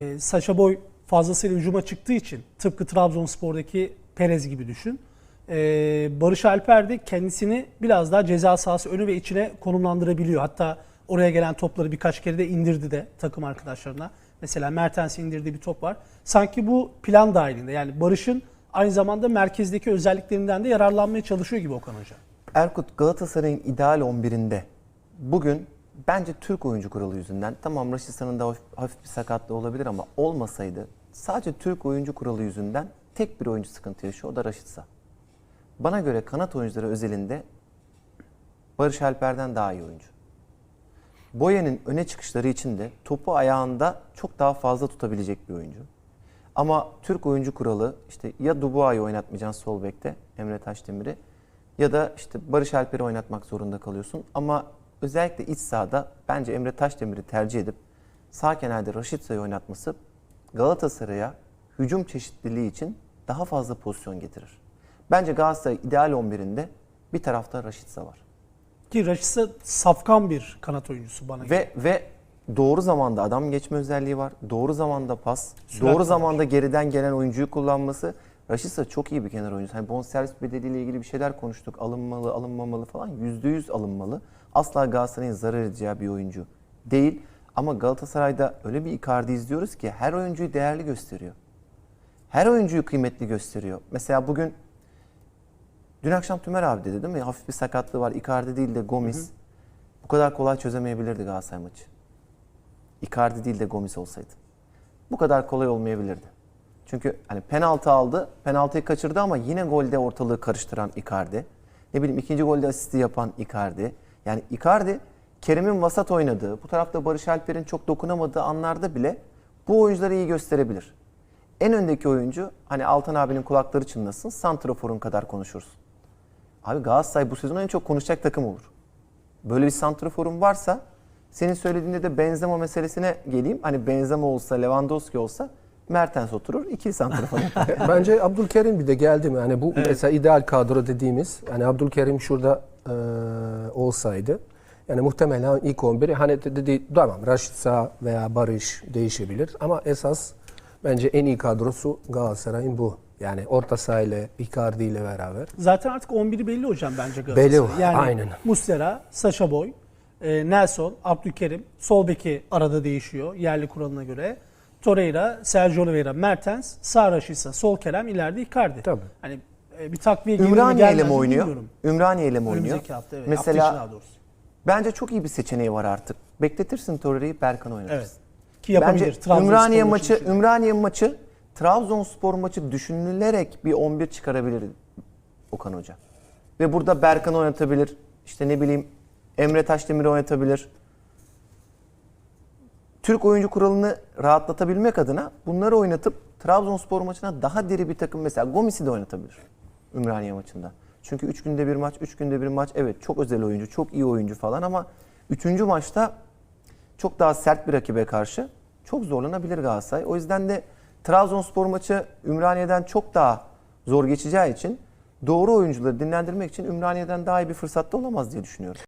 E, Saşa Boy fazlasıyla hücuma çıktığı için tıpkı Trabzonspor'daki Perez gibi düşün. E, Barış Alper de kendisini biraz daha ceza sahası önü ve içine konumlandırabiliyor. Hatta oraya gelen topları birkaç kere de indirdi de takım arkadaşlarına. Mesela Mertens'e indirdiği bir top var. Sanki bu plan dahilinde. Yani Barış'ın aynı zamanda merkezdeki özelliklerinden de yararlanmaya çalışıyor gibi Okan Hoca. Erkut Galatasaray'ın ideal 11'inde bugün bence Türk oyuncu kuralı yüzünden tamam Raşitsa'nın da hafif, hafif bir sakatlığı olabilir ama olmasaydı sadece Türk oyuncu kuralı yüzünden tek bir oyuncu sıkıntı yaşıyor o da Raşitsa. Bana göre kanat oyuncuları özelinde Barış Alper'den daha iyi oyuncu. Boya'nın öne çıkışları için de topu ayağında çok daha fazla tutabilecek bir oyuncu. Ama Türk oyuncu kuralı işte ya Dubois'u oynatmayacaksın sol bekte Emre Taşdemir'i ya da işte Barış Alper'i oynatmak zorunda kalıyorsun. Ama özellikle iç sahada bence Emre Taşdemir'i tercih edip sağ kenarda Raşitsa'yı oynatması Galatasaray'a hücum çeşitliliği için daha fazla pozisyon getirir. Bence Galatasaray ideal 11'inde bir tarafta Raşitsa var. Ki Raşitsa safkan bir kanat oyuncusu bana göre. Ve ve doğru zamanda adam geçme özelliği var. Doğru zamanda pas, Sürat doğru var. zamanda geriden gelen oyuncuyu kullanması. Raşitsa çok iyi bir kenar oyuncusu. Hani bonservis bedeliyle ilgili bir şeyler konuştuk. Alınmalı, alınmamalı falan. %100 alınmalı. Asla Galatasaray'ın zarar edeceği bir oyuncu değil. Ama Galatasaray'da öyle bir Icardi izliyoruz ki her oyuncuyu değerli gösteriyor. Her oyuncuyu kıymetli gösteriyor. Mesela bugün Dün akşam Tümer abi dedi değil mi? Hafif bir sakatlığı var. Icardi değil de Gomis. Bu kadar kolay çözemeyebilirdi Galatasaray maçı. Icardi değil de Gomis olsaydı. Bu kadar kolay olmayabilirdi. Çünkü hani penaltı aldı, penaltıyı kaçırdı ama yine golde ortalığı karıştıran Icardi. Ne bileyim ikinci golde asisti yapan Icardi. Yani Icardi Kerem'in vasat oynadığı, bu tarafta Barış Alper'in çok dokunamadığı anlarda bile bu oyuncuları iyi gösterebilir. En öndeki oyuncu hani Altan abinin kulakları çınlasın, Santrafor'un kadar konuşursun. Abi Galatasaray bu sezon en çok konuşacak takım olur. Böyle bir santraforum varsa senin söylediğinde de Benzema meselesine geleyim. Hani Benzema olsa, Lewandowski olsa Mertens oturur. iki santrafor. Bence Abdülkerim bir de geldi mi? Hani bu mesela ideal kadro dediğimiz hani Abdülkerim şurada e, olsaydı yani muhtemelen ilk 11 hani de- dedi tamam Raşit Sağ veya Barış değişebilir ama esas bence en iyi kadrosu Galatasaray'ın bu. Yani orta saha ile Icardi ile beraber. Zaten artık 11'i belli hocam bence Galatasaray. Belli o, Yani aynen. Muslera, Saşa Boy, e, Nelson, Abdülkerim, sol beki arada değişiyor yerli kuralına göre. Torreira, Sergio Oliveira, Mertens, sağ Raşitsa, sol Kerem, ileride Icardi. Tabii. Hani e, bir takviye gelir mi Ümraniye ile gelmez mi mi oynuyor? bilmiyorum. Ümraniye ile mi oynuyor? Önümüzdeki hafta evet. hafta içi Mesela daha doğrusu. bence çok iyi bir seçeneği var artık. Bekletirsin Torreira'yı Berkan oynatırsın. Evet. Ki yapabilir. Bence Trabzonspor Ümraniye maçı maçı, için. Ümraniye maçı, Trabzonspor maçı düşünülerek bir 11 çıkarabilir Okan Hoca. Ve burada Berkan oynatabilir. İşte ne bileyim Emre Taşdemir'i oynatabilir. Türk oyuncu kuralını rahatlatabilmek adına bunları oynatıp Trabzonspor maçına daha diri bir takım mesela Gomis'i de oynatabilir Ümraniye maçında. Çünkü 3 günde bir maç, 3 günde bir maç evet çok özel oyuncu, çok iyi oyuncu falan ama 3. maçta çok daha sert bir rakibe karşı çok zorlanabilir Galatasaray. O yüzden de Trabzonspor maçı Ümraniye'den çok daha zor geçeceği için doğru oyuncuları dinlendirmek için Ümraniye'den daha iyi bir fırsatta olamaz diye düşünüyorum.